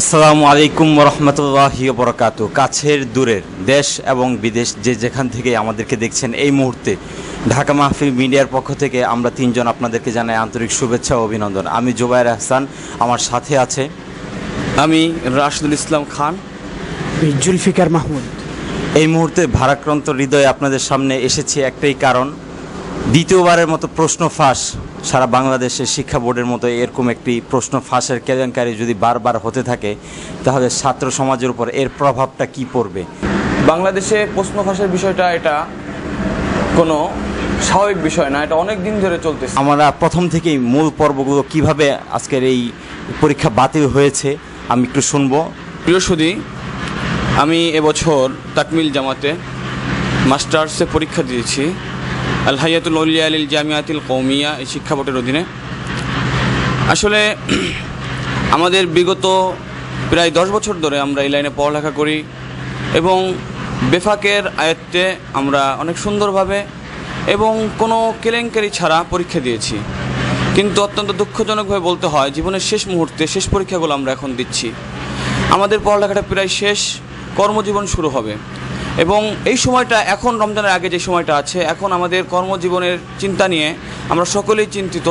আসসালামু আলাইকুম রহমতুল্লাহ বরকাত কাছের দূরের দেশ এবং বিদেশ যে যেখান থেকে আমাদেরকে দেখছেন এই মুহূর্তে ঢাকা মাহফিল মিডিয়ার পক্ষ থেকে আমরা তিনজন আপনাদেরকে জানাই আন্তরিক শুভেচ্ছা ও অভিনন্দন। আমি জুবাইর আহসান আমার সাথে আছে আমি রাশিদুল ইসলাম খান। জুলফিকার মাহমুদ। এই মুহূর্তে ভারাক্রান্ত হৃদয়ে আপনাদের সামনে এসেছি একটাই কারণ দ্বিতীয়বারের মতো প্রশ্ন ফাঁস সারা বাংলাদেশের শিক্ষা বোর্ডের মতো এরকম একটি প্রশ্ন ফাঁসের কেলেঙ্কারি যদি বারবার হতে থাকে তাহলে ছাত্র সমাজের উপর এর প্রভাবটা কি পড়বে? বাংলাদেশে প্রশ্ন ফাঁসের বিষয়টা এটা কোনো স্বাভাবিক বিষয় না এটা অনেক দিন ধরে চলতেছে। আমরা প্রথম থেকেই মূল পর্বগুলো কীভাবে আজকের এই পরীক্ষা বাতিল হয়েছে আমি একটু শুনব। প্রিয় সুদী আমি এবছর তাকমিল জামাতে মাস্টার্সে পরীক্ষা দিয়েছি। আল হায়াতুল উলিয়া আলিল জামিয়াতিল কৌমিয়া এই শিক্ষা বোর্ডের অধীনে। আসলে আমাদের বিগত প্রায় দশ বছর ধরে আমরা এই লাইনে পড়ালেখা করি এবং বেফাকের আয়ত্তে আমরা অনেক সুন্দরভাবে এবং কোনো কেলেঙ্কারি ছাড়া পরীক্ষা দিয়েছি। কিন্তু অত্যন্ত দুঃখজনকভাবে বলতে হয়, জীবনের শেষ মুহূর্তে শেষ পরীক্ষাগুলো আমরা এখন দিচ্ছি। আমাদের পড়ালেখাটা প্রায় শেষ, কর্মজীবন শুরু হবে। এবং এই সময়টা, এখন রমজানের আগে যে সময়টা আছে, এখন আমাদের কর্মজীবনের চিন্তা নিয়ে আমরা সকলেই চিন্তিত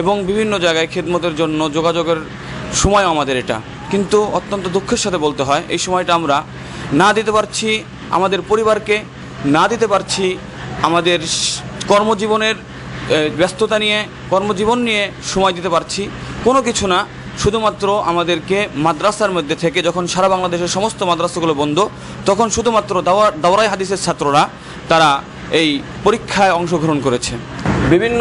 এবং বিভিন্ন জায়গায় খেদমতের জন্য যোগাযোগের সময় আমাদের এটা। কিন্তু অত্যন্ত দুঃখের সাথে বলতে হয়, এই সময়টা আমরা না দিতে পারছি আমাদের পরিবারকে, না দিতে পারছি আমাদের কর্মজীবনের ব্যস্ততা নিয়ে, কর্মজীবন নিয়ে সময় দিতে পারছি। কোনো কিছু না শুধুমাত্র আমাদেরকে মাদ্রাসার মধ্যে থেকে যখন সারা বাংলাদেশের সমস্ত মাদ্রাসাগুলো বন্ধ, তখন শুধুমাত্র দাওয়া, দাওরাই হাদিসের ছাত্ররা তারা এই পরীক্ষায় অংশগ্রহণ করেছে। বিভিন্ন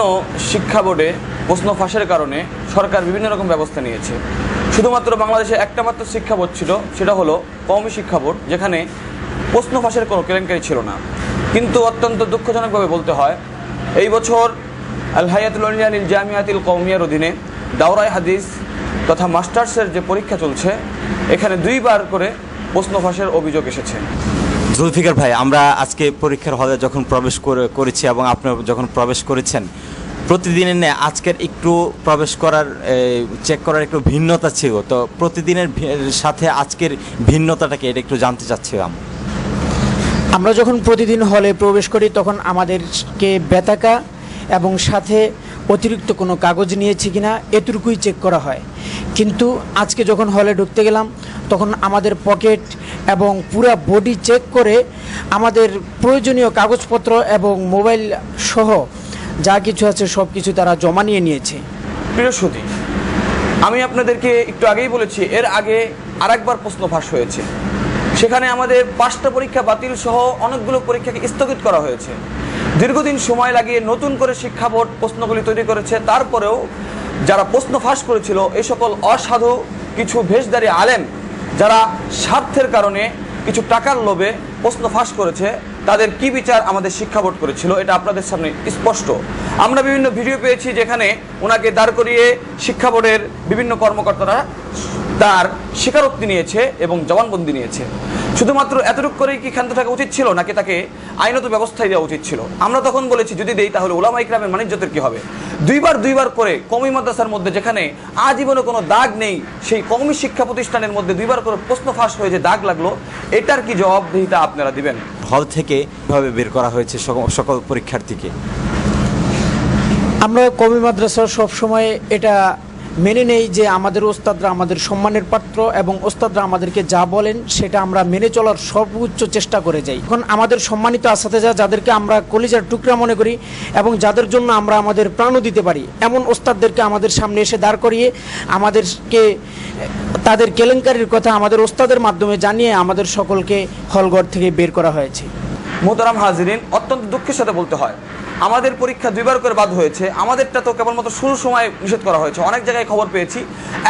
শিক্ষা বোর্ডে প্রশ্ন ফাঁসের কারণে সরকার বিভিন্ন রকম ব্যবস্থা নিয়েছে। শুধুমাত্র বাংলাদেশে একটা মাত্র শিক্ষা বোর্ড ছিল, সেটা হলো কওমি শিক্ষা বোর্ড, যেখানে প্রশ্ন ফাঁসের কোনো কেলেঙ্কারি ছিল না। কিন্তু অত্যন্ত দুঃখজনকভাবে বলতে হয়, এই বছর আল হায়াতুল জামিয়াতিল কৌমিয়ার অধীনে দাওরাই হাদিস তথা মাস্টার্সের যে পরীক্ষা চলছে এখানে দুইবার করে প্রশ্ন ফাঁসের অভিযোগ এসেছে। জুলফিকার ভাই আমরা আজকে পরীক্ষার হলে যখন প্রবেশ করে করেছি এবং আপনি যখন প্রবেশ করেছেন প্রতিদিনের ন্যায় আজকের একটু প্রবেশ করার চেক করার একটু ভিন্নতা ছিল। তো প্রতিদিনের ভি- সাথে আজকের ভিন্নতাটাকে এটা একটু জানতে চাচ্ছিলাম। আমরা যখন প্রতিদিন হলে প্রবেশ করি তখন আমাদেরকে বেতাকা এবং সাথে অতিরিক্ত কোনো কাগজ নিয়েছি কিনা এতটুকুই চেক করা হয়। কিন্তু আজকে যখন হলে ঢুকতে গেলাম, তখন আমাদের পকেট এবং পুরা বডি চেক করে আমাদের প্রয়োজনীয় কাগজপত্র এবং মোবাইল সহ যা কিছু আছে সব কিছু তারা জমা নিয়ে নিয়েছে। সুধী, আমি আপনাদেরকে একটু আগেই বলেছি, এর আগে আরেকবার প্রশ্ন ফাঁস হয়েছে। সেখানে আমাদের পাঁচটা পরীক্ষা বাতিল সহ অনেকগুলো পরীক্ষাকে স্থগিত করা হয়েছে। দীর্ঘদিন সময় লাগিয়ে নতুন করে শিক্ষা বোর্ড প্রশ্নগুলি তৈরি করেছে, তারপরেও যারা প্রশ্ন ফাঁস করেছিল, এ সকল অসাধু, কিছু ভেষদারি আলেম যারা স্বার্থের কারণে কিছু টাকার লোভে প্রশ্ন ফাঁস করেছে, তাদের কি বিচার আমাদের শিক্ষা বোর্ড করেছিল, এটা আপনাদের সামনে স্পষ্ট। আমরা বিভিন্ন ভিডিও পেয়েছি যেখানে ওনাকে দাঁড় করিয়ে শিক্ষা বোর্ডের বিভিন্ন কর্মকর্তারা তার স্বীকারোক্তি নিয়েছে এবং জবানবন্দি নিয়েছে। শুধুমাত্র এতটুকু করেই কি ক্ষান্ত থাকা উচিত ছিল নাকি তাকে আইনত ব্যবস্থায় দেওয়া উচিত ছিল? আমরা তখন বলেছি যদি দেই তাহলে ওলামা ইকরামের মানিজ্যতের কি হবে? দুইবার দুইবার করে কমি মাদ্রাসার মধ্যে যেখানে আজীবনে কোনো দাগ নেই সেই কমি শিক্ষা প্রতিষ্ঠানের মধ্যে দুইবার করে প্রশ্ন ফাঁস হয়ে যে দাগ লাগল এটার কি জবাবদিহিতা আপনারা দিবেন? হল থেকে কীভাবে বের করা হয়েছে সকল- পরীক্ষার্থীকে? আমরা কমি মাদ্রাসা সবসময় এটা মেনে নেই যে আমাদের ওস্তাদরা আমাদের সম্মানের পাত্র এবং ওস্তাদরা আমাদেরকে যা বলেন সেটা আমরা মেনে চলার সর্বোচ্চ চেষ্টা করে যাই। এখন আমাদের সম্মানিত আসাতেজা যাদেরকে আমরা কলিজার টুকরা মনে করি এবং যাদের জন্য আমরা আমাদের প্রাণও দিতে পারি, এমন ওস্তাদদেরকে আমাদের সামনে এসে দাঁড় করিয়ে আমাদেরকে, তাদের কেলেঙ্কারির কথা আমাদের ওস্তাদের মাধ্যমে জানিয়ে আমাদের সকলকে হলঘর থেকে বের করা হয়েছে। মোতারাম হাজিরিন, অত্যন্ত দুঃখের সাথে বলতে হয় আমাদের পরীক্ষা দুইবার করে বাদ হয়েছে। আমাদেরটা তো কেবলমাত্র শুরু সময় নিষেধ করা হয়েছে। অনেক জায়গায় খবর পেয়েছি,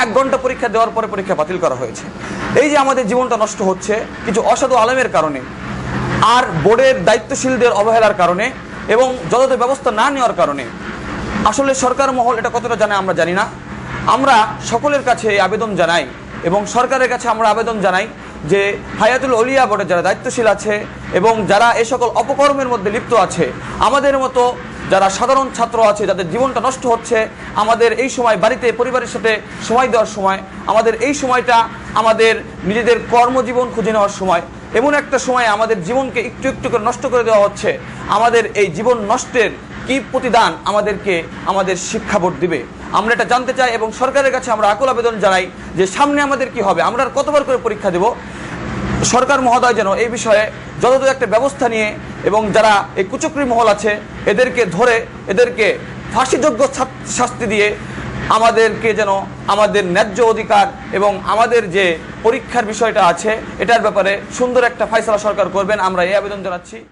এক ঘণ্টা পরীক্ষা দেওয়ার পরে পরীক্ষা বাতিল করা হয়েছে। এই যে আমাদের জীবনটা নষ্ট হচ্ছে, কিছু অসাধু আলমের কারণে আর বোর্ডের দায়িত্বশীলদের অবহেলার কারণে এবং যথাযথ ব্যবস্থা না নেওয়ার কারণে, আসলে সরকার মহল এটা কতটা জানে আমরা জানি না। আমরা সকলের কাছে আবেদন জানাই এবং সরকারের কাছে আমরা আবেদন জানাই যে হায়াতুল অলিয়া বোর্ডের যারা দায়িত্বশীল আছে এবং যারা এ সকল অপকর্মের মধ্যে লিপ্ত আছে, আমাদের মতো যারা সাধারণ ছাত্র আছে, যাদের জীবনটা নষ্ট হচ্ছে, আমাদের এই সময় বাড়িতে পরিবারের সাথে সময় দেওয়ার সময়, আমাদের এই সময়টা আমাদের নিজেদের কর্মজীবন খুঁজে নেওয়ার সময়, এমন একটা সময় আমাদের জীবনকে একটু একটু করে নষ্ট করে দেওয়া হচ্ছে, আমাদের এই জীবন নষ্টের কি প্রতিদান আমাদেরকে আমাদের শিক্ষা দিবে? আমরা এটা জানতে চাই এবং সরকারের কাছে আমরা আকুল আবেদন জানাই যে সামনে আমাদের কি হবে। আমরা কতবার করে পরীক্ষা দেব? সরকার মহোদয় যেন এই বিষয়ে যতদূর একটা ব্যবস্থা নিয়ে এবং যারা এই কুচক্রী মহল আছে, এদেরকে ধরে, এদেরকে ফাঁসিযোগ্য শাস্তি দিয়ে আমাদেরকে যেন আমাদের ন্যায্য অধিকার এবং আমাদের যে পরীক্ষার বিষয়টা আছে, এটার ব্যাপারে সুন্দর একটা ফয়সালা সরকার করবেন। আমরা এই আবেদন জানাচ্ছি।